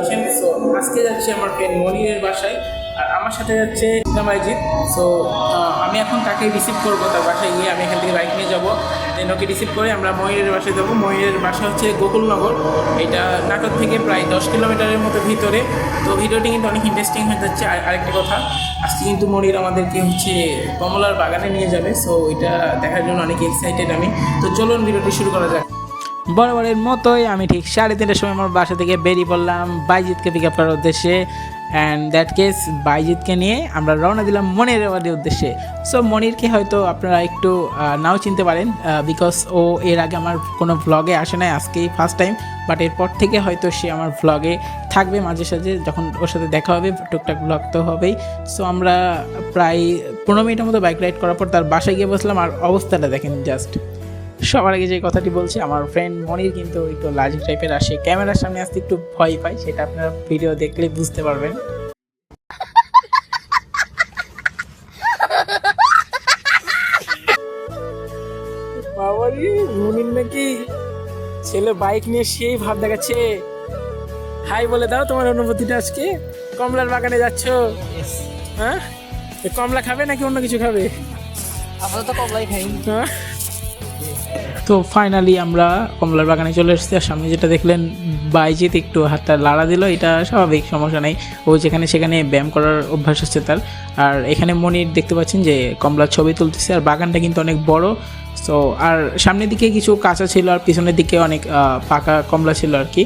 আছেন। সো আজকে যাচ্ছি আমার ফ্রেন্ড মনিরের বাসায়। আর আমার সাথে যাচ্ছে নামাইজিৎ সো আমি এখন তাকে রিসিভ করব তার বাসায় গিয়ে। আমি এখান থেকে বাইক নিয়ে যাব। দেন ওকে রিসিভ করে আমরা ময়ূরের বাসায় যাব। ময়ূরের বাসা হচ্ছে গোকুলনগর। এটা নাটক থেকে প্রায় দশ কিলোমিটারের মতো ভিতরে। তো ভিডিওটি কিন্তু অনেক ইন্টারেস্টিং হয়ে যাচ্ছে। আর আরেকটা কথা, আজকে কিন্তু মনির আমাদেরকে হচ্ছে কমলার বাগানে নিয়ে যাবে। সো এটা দেখার জন্য অনেক এক্সাইটেড আমি। তো চলুন ভিডিওটি শুরু করা যাক। বরাবরের মতোই আমি ঠিক সাড়ে তিনটার সময় আমার বাসা থেকে বেরিয়ে পড়লাম বাইজিৎকে পিক আপ করার উদ্দেশ্যে। অ্যান্ড দ্যাট কেস বাইজিৎকে নিয়ে আমরা রওনা দিলাম মনির বাড়ির উদ্দেশ্যে। সো মনিরকে হয়তো আপনারা একটু নাও চিনতে পারেন বিকজ ও এর আগে আমার কোনো ভ্লগে আসে নাই, আজকেই ফার্স্ট টাইম বাট এরপর থেকে হয়তো সে আমার ভ্লগে থাকবে মাঝে সাঝে, যখন ওর সাথে দেখা হবে, টুকটাক ভ্লগ তো হবেই। সো আমরা প্রায় পনেরো মিনিটের মতো বাইক রাইড করার পর তার বাসায় গিয়ে বসলাম। আর অবস্থাটা দেখেন জাস্ট সবার আগে যে কথাটি বলছি আমার ফ্রেন্ড মনির কিন্তু একটু লাজিক টাইপের আসে ক্যামেরার সামনে আসতে একটু ভয় পায় সেটা আপনারা ভিডিও দেখলে বুঝতে পারবেন। বাবারি মনির নাকি ছেলে বাইক নিয়ে সেই ভাব দেখাচ্ছে। হাই বলে দাও তোমার অনুভূতিটা আজকে। কমলার বাগানে যাচ্ছ? হ্যাঁ? কমলা খাবে নাকি অন্য কিছু খাবে? আপাতত কমলাই খাই হ্যাঁ? তো ফাইনালি আমরা কমলার বাগানে চলে এসেছি আর সামনে যেটা দেখলেন, বাইজিৎ একটু হাতটা লাড়া দিল, এটা স্বাভাবিক, সমস্যা নেই। ও যেখানে সেখানে ব্যায়াম করার অভ্যাস হচ্ছে তার। আর এখানে মনির দেখতে পাচ্ছেন যে কমলার ছবি তুলতেছে আর বাগানটা কিন্তু অনেক বড়। সো আর সামনের দিকে কিছু কাঁচা ছিল আর পিছনের দিকে অনেক পাকা কমলা ছিল আর কি।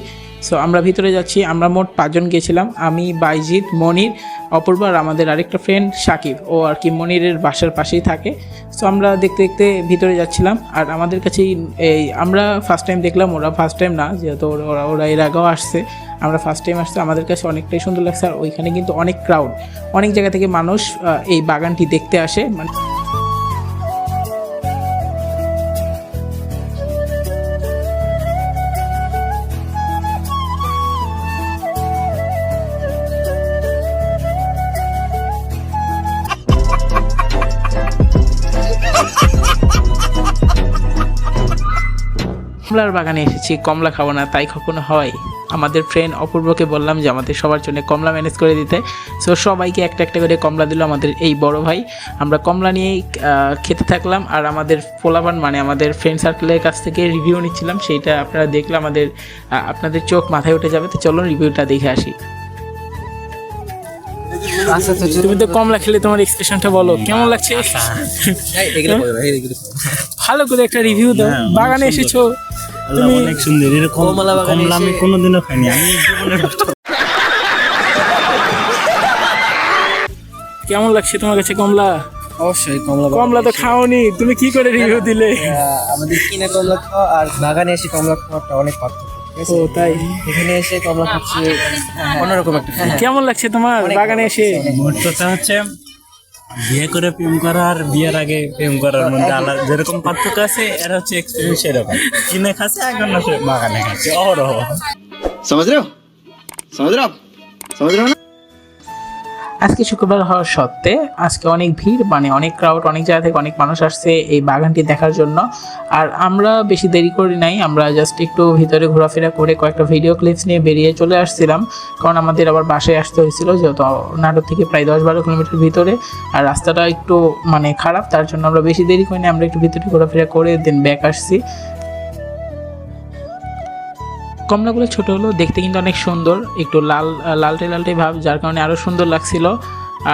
সো আমরা ভিতরে যাচ্ছি, আমরা মোট পাঁচজন গিয়েছিলাম, আমি, বাইজিৎ, মনির অপূর্ব আর আমাদের আরেকটা ফ্রেন্ড সাকিব। ও আর কি মনিরের বাসার পাশেই থাকে। সো আমরা দেখতে দেখতে ভিতরে যাচ্ছিলাম আর আমাদের কাছেই এই আমরা ফার্স্ট টাইম দেখলাম, ওরা ফার্স্ট টাইম না, যেহেতু ওরা, ওরা- এর আগেও আসছে। আমরা ফার্স্ট টাইম আসছে, আমাদের কাছে অনেকটাই সুন্দর লাগছে আর ওইখানে কিন্তু অনেক ক্রাউড অনেক জায়গা থেকে মানুষ এই বাগানটি দেখতে আসে। মানে কমলার বাগানে এসেছি, কমলা খাব না, তাই কখনো হয়। আমাদের ফ্রেন্ড অপূর্বকে বললাম যে আমাদের সবার জন্য কমলা ম্যানেজ করে দিতে। সো সবাইকে একটা একটা করে কমলা দিল আমাদের এই বড় ভাই। আমরা কমলা নিয়েই খেতে থাকলাম আর আমাদের পোলাপান মানে আমাদের ফ্রেন্ড সার্কেলের কাছ থেকে রিভিউ নিচ্ছিলাম। সেইটা আপনারা দেখলে আমাদের আপনাদের চোখ মাথায় উঠে যাবে। তো চলুন রিভিউটা দেখে আসি। তুমি তো কমলা খেলে তোমার এক্সপ্রেশনটা বলো। কেমন লাগছে? ভালো করে একটা রিভিউ দাও। বাগানে এসেছ। আল্লাহ অনেক সুন্দর। এরকম কমলা বাগানে কমলা আমি কোনোদিনও খাইনি। আমি কেমন লাগছে তোমার কাছে কমলা? অবশ্যই কমলা কমলা তো খাওনি। তুমি কি করে রিভিউ দিলে? আমাদের কিনে কমলা খাওয়া আর বাগানে এসে কমলা খাওয়াটা অনেক পার্থক্য? হ্যাঁ। হ্যাঁ। কেমন লাগছে তোমার বাগানে এসে? মুহূর্তটা হচ্ছে বিয়ে করে প্রেম করা আর বিয়ের আগে প্রেম করার মধ্যে আলাদা যেরকম পার্থক্য আছে এর হচ্ছে এক্সপিরিয়েন্স সেরকম। কিনে খাচ্ছে এখন না বাগানে খাচ্ছে। অহরহ। সমাজ রেও সমাজ রেও সমাজ রেও না? আজকে শুক্রবার হওয়ার সত্ত্বে আজকে অনেক ভিড় মানে অনেক ক্রাউড অনেক জায়গা থেকে অনেক মানুষ আসছে এই বাগানটি দেখার জন্য। আর আমরা বেশি দেরি করি নাই, আমরা জাস্ট একটু ভিতরে ঘোরাফেরা করে কয়েকটা ভিডিও ক্লিপস নিয়ে বেরিয়ে চলে আসছিলাম। কারণ আমাদের আবার বাসায় আসতে হয়েছিল, যেহেতু নাটক থেকে প্রায় দশ বারো কিলোমিটার ভিতরে। আর রাস্তাটা একটু মানে খারাপ, তার জন্য আমরা বেশি দেরি করিনি আমরা একটু ভিতরে ঘোরাফেরা করে দেন ব্যাক আসছি। কমলাগুলো ছোট হলো দেখতে কিন্তু অনেক সুন্দর, একটু লাল, লালটে লালটে ভাব, যার কারণে আরও সুন্দর লাগছিল।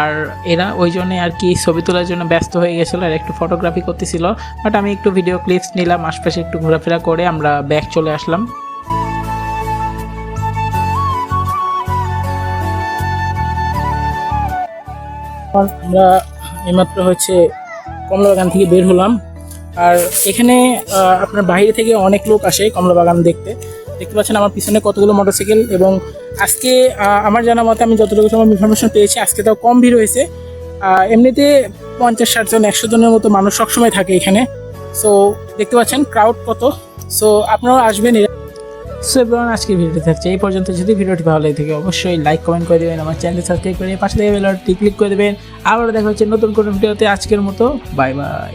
আর এরা ওই জন্যে আর কি ছবি তোলার জন্য ব্যস্ত হয়ে গেছিল আর একটু ফটোগ্রাফি করতেছিল। বাট আমি একটু ভিডিও ক্লিপস নিলাম, আশপাশে একটু ঘোরাফেরা করে আমরা ব্যাক চলে আসলাম। আমরা এইমাত্র হচ্ছে কমলা বাগান থেকে বের হলাম। আর এখানে আপনার বাইরে থেকে অনেক লোক আসে কমলা বাগান দেখতে। দেখতে পাচ্ছেন আমার পিছনে কতগুলো মোটরসাইকেল এবং আজকে আমার জানা মতে আমি যতটুকু সময় ইনফরমেশন পেয়েছি, আজকে তাও কম ভিড় হয়েছে। এমনিতে পঞ্চাশ, ষাট জন, একশো জনের মতো মানুষ সবসময় থাকে এখানে। সো দেখতে পাচ্ছেন ক্রাউড কত। সো আপনারাও আসবেন। সো এবার আজকে ভিডিওটি থাকছে এই পর্যন্ত। যদি ভিডিওটি ভালো লাগে থাকে, অবশ্যই লাইক কমেন্ট করে দেবেন, আমার চ্যানেল সাবস্ক্রাইব করে পাশে থেকে বেল ক্লিক করে দেবেন। আবারও দেখা হচ্ছে নতুন কোনো ভিডিওতে আজকের মতো বাই বাই